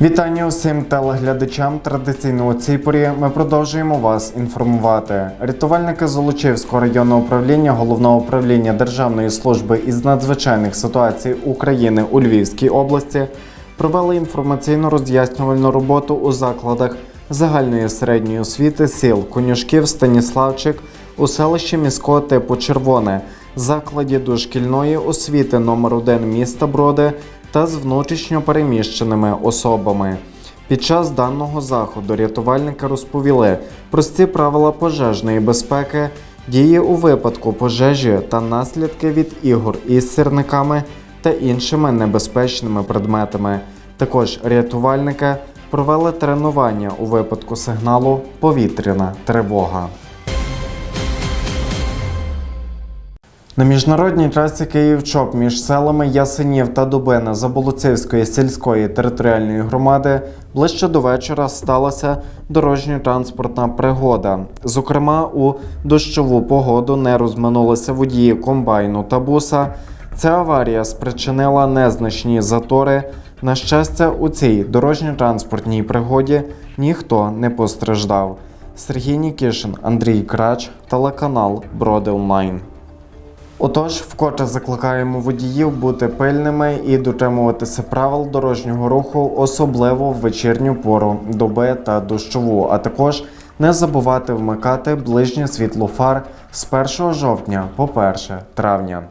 Вітання усім телеглядачам. Традиційно у цій ми продовжуємо вас інформувати. Рятувальники Золочівського районного управління головного управління Державної служби із надзвичайних ситуацій України у Львівській області провели інформаційно роз'яснювальну роботу у закладах загальної середньої освіти сіл Конюшків, Станіславчик у селищі міського типу Червоне, закладі дошкільної освіти номер 1 міста Броди та з внутрішньо переміщеними особами. Під час даного заходу рятувальники розповіли прості правила пожежної безпеки, дії у випадку пожежі та наслідки від ігор із сірниками та іншими небезпечними предметами. Також рятувальники провели тренування у випадку сигналу повітряна тривога. На міжнародній трасі Київ-Чоп між селами Ясенів та Дубина Заболоцівської сільської територіальної громади ближче до вечора сталася дорожньо-транспортна пригода. Зокрема, у дощову погоду не розминулися водії комбайну та буса. Ця аварія спричинила незначні затори. На щастя, у цій дорожньо-транспортній пригоді ніхто не постраждав. Сергій Нікішин, Андрій Крач, телеканал Броди Онлайн. Отож, вкотре закликаємо водіїв бути пильними і дотримуватися правил дорожнього руху, особливо в вечірню пору доби та дощову, а також не забувати вмикати ближнє світло фар з 1 жовтня по 1 травня.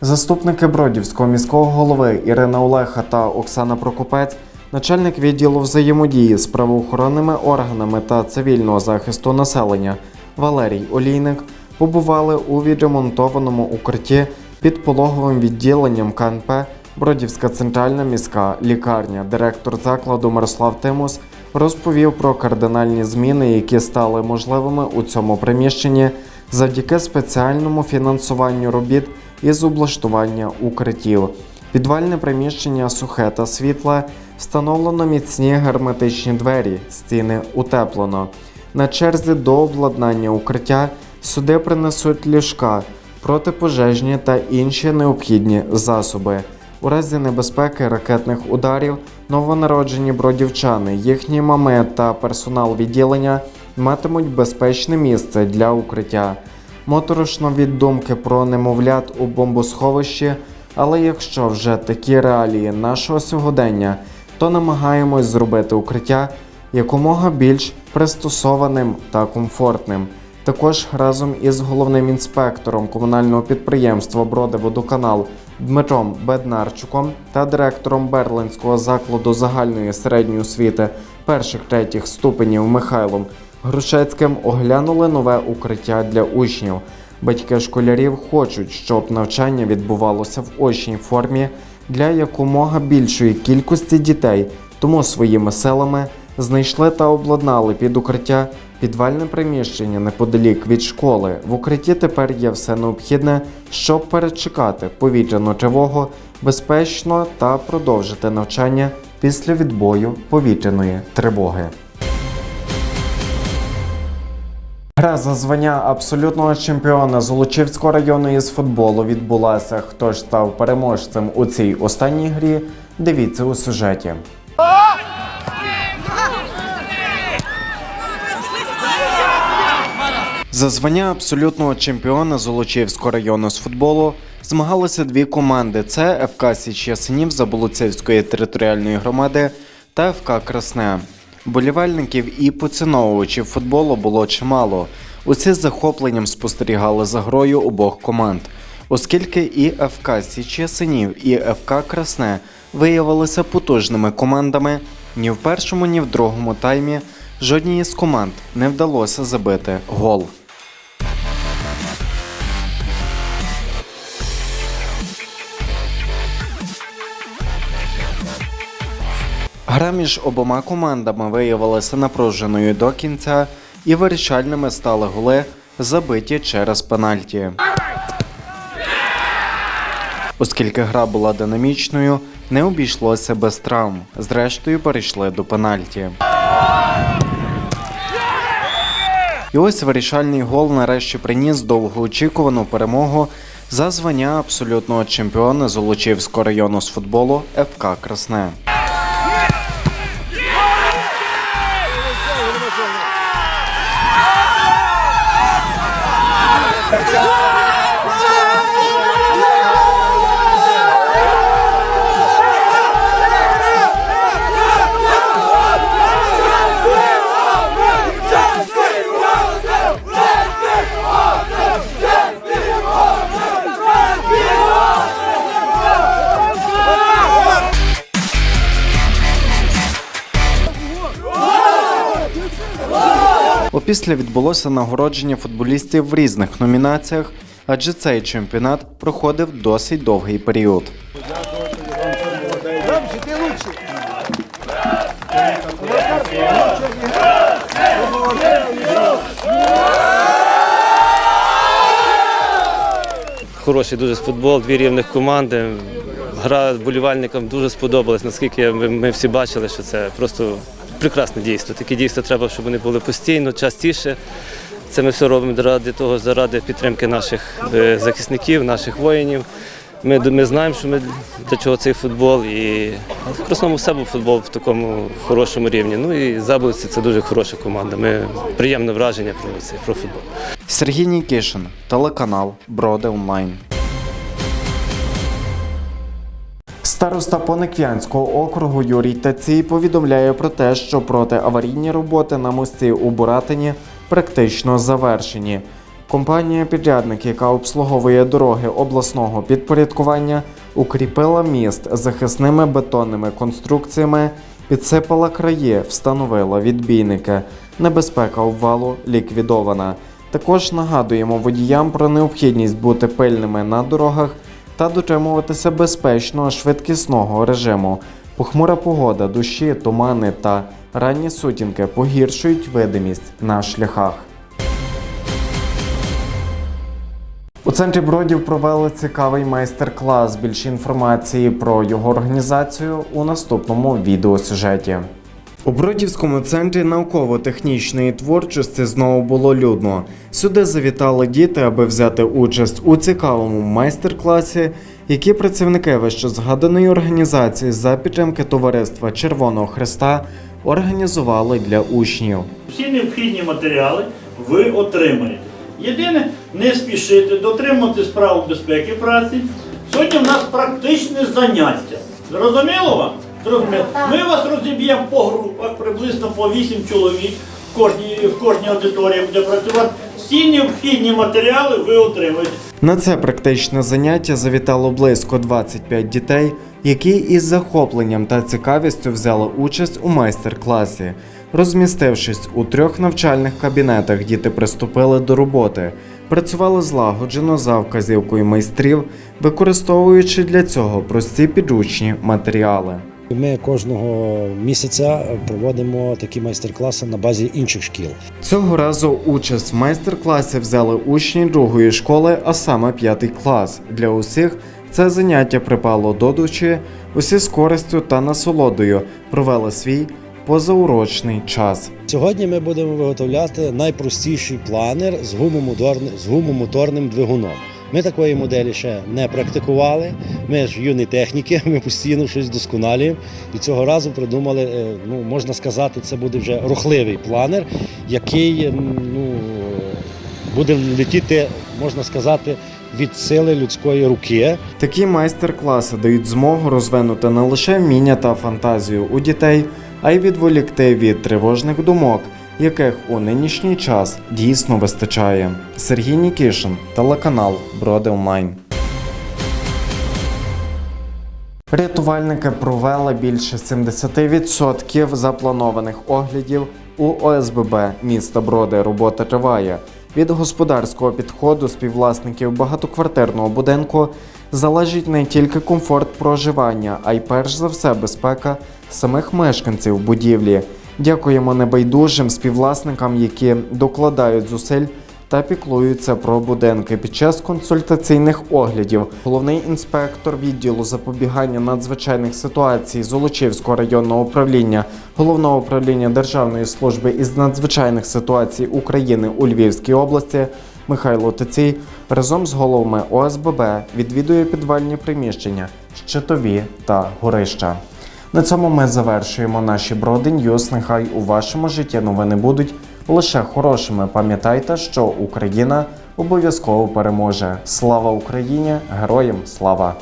Заступники Бродівського міського голови Ірина Олеха та Оксана Прокопець, начальник відділу взаємодії з правоохоронними органами та цивільного захисту населення Валерій Олійник побували у відремонтованому укритті під пологовим відділенням КНП Бродівська центральна міська лікарня. Директор закладу Мирослав Тимус розповів про кардинальні зміни, які стали можливими у цьому приміщенні завдяки спеціальному фінансуванню робіт із облаштування укриттів. Підвальне приміщення сухе та світле, встановлено міцні герметичні двері, стіни утеплено. На черзі до обладнання укриття сюди принесуть ліжка, протипожежні та інші необхідні засоби. У разі небезпеки ракетних ударів новонароджені бродівчани, їхні мами та персонал відділення матимуть безпечне місце для укриття. Моторошно від думки про немовлят у бомбосховищі, але якщо вже такі реалії нашого сьогодення, то намагаємось зробити укриття якомога більш пристосованим та комфортним. Також разом із головним інспектором комунального підприємства Бродиводоканал Дмитром Беднарчуком та директором Берлинського закладу загальної середньої освіти перших третіх ступенів Михайлом Грушецьким оглянули нове укриття для учнів. Батьки школярів хочуть, щоб навчання відбувалося в очній формі для якомога більшої кількості дітей, тому своїми силами знайшли та обладнали під укриття підвальне приміщення неподалік від школи. В укритті тепер є все необхідне, щоб перечекати повітряну тривогу безпечно та продовжити навчання після відбою повітряної тривоги. Гра за звання абсолютного чемпіона Золочівського району із футболу відбулася. Хто ж став переможцем у цій останній грі? Дивіться у сюжеті. За звання абсолютного чемпіона Золочівського району з футболу змагалися дві команди: це ФК Січ Ясенів Заболоцівської територіальної громади та ФК Красне. Болівальників і поціновувачів футболу було чимало. Усі з захопленням спостерігали за грою обох команд, оскільки і ФК Січ Ясенів, і ФК Красне виявилися потужними командами. Ні в першому, ні в другому таймі жодній із команд не вдалося забити гол. Гра між обома командами виявилася напруженою до кінця, і вирішальними стали голи, забиті через пенальті. Оскільки гра була динамічною, не обійшлося без травм. Зрештою перейшли до пенальті. І ось вирішальний гол нарешті приніс довгоочікувану перемогу за звання абсолютного чемпіона Золочівського району з футболу ФК Красне. Let's go! Опісля відбулося нагородження футболістів в різних номінаціях, адже цей чемпіонат проходив досить довгий період. Хороший дуже футбол, дві рівних команди. Гра вболівальникам дуже сподобалась. Наскільки ми всі бачили, що це просто прекрасне дійство. Такі дійства треба, щоб вони були постійно, частіше. Це ми все робимо заради того, заради підтримки наших е, захисників, наших воїнів. Ми, ми знаємо, що ми для чого цей футбол. І в Красному все був футбол в такому хорошому рівні. Ну і Заболиці це дуже хороша команда. Ми приємне враження про цей про футбол. Сергій Нікішин, телеканал Броди Онлайн. Староста Пониквянського округу Юрій Тацій повідомляє про те, що протиаварійні роботи на мості у Буратині практично завершені. Компанія-підрядник, яка обслуговує дороги обласного підпорядкування, укріпила міст захисними бетонними конструкціями, підсипала краї, встановила відбійники. Небезпека обвалу ліквідована. Також нагадуємо водіям про необхідність бути пильними на дорогах та дотримуватися безпечного швидкісного режиму. Похмура погода, дощі, тумани та ранні сутінки погіршують видимість на шляхах. У центрі Бродів провели цікавий майстер-клас. Більше інформації про його організацію у наступному відеосюжеті. У Бродівському центрі науково-технічної творчості знову було людно. Сюди завітали діти, аби взяти участь у цікавому майстер-класі, які працівники вищезгаданої організації за підтримки товариства Червоного Христа організували для учнів. Всі необхідні матеріали ви отримаєте. Єдине, не спішити, дотримувати справ безпеки праці. Сьогодні в нас практичне заняття. Зрозуміло вам? Зрозуміло. Ми вас розіб'ємо по групах, приблизно по 8 чоловік. В кожній, в кожній аудиторії буде працювати. Всі необхідні матеріали ви отримаєте. На це практичне заняття завітало близько 25 дітей, які із захопленням та цікавістю взяли участь у майстер-класі. Розмістившись у трьох навчальних кабінетах, діти приступили до роботи, працювали злагоджено за вказівкою майстрів, використовуючи для цього прості підручні матеріали. Ми кожного місяця проводимо такі майстер-класи на базі інших шкіл. Цього разу участь в майстер-класі взяли учні другої школи, а саме п'ятий клас. Для усіх це заняття припало до душі, усі з користю та насолодою провели свій позаурочний час. Сьогодні ми будемо виготовляти найпростіший планер з гумомоторним, з гумомоторним двигуном. Ми такої моделі ще не практикували. Ми ж юні техніки, ми постійно щось досконалюємо. І цього разу придумали, е, ну можна сказати, це буде вже рухливий планер, який ну, буде летіти, можна сказати, від сили людської руки. Такі майстер-класи дають змогу розвинути не лише вміння та фантазію у дітей, а й відволікти від тривожних думок, яких у нинішній час дійсно вистачає. Сергій Нікішин, телеканал Броди Онлайн. Рятувальники провели більше 70% запланованих оглядів у ОСББ міста Броди. Робота триває. Від господарського підходу співвласників багатоквартирного будинку залежить не тільки комфорт проживання, а й перш за все безпека самих мешканців будівлі. Дякуємо небайдужим співвласникам, які докладають зусиль та піклуються про будинки. Під час консультаційних оглядів головний інспектор відділу запобігання надзвичайних ситуацій Золочівського районного управління головного управління Державної служби із надзвичайних ситуацій України у Львівській області Михайло Тицій разом з головами ОСББ відвідує підвальні приміщення, щитові та горища. На цьому ми завершуємо наші броди Ньюс. Нехай у вашому житті новини будуть лише хорошими. Пам'ятайте, що Україна обов'язково переможе. Слава Україні! Героям слава!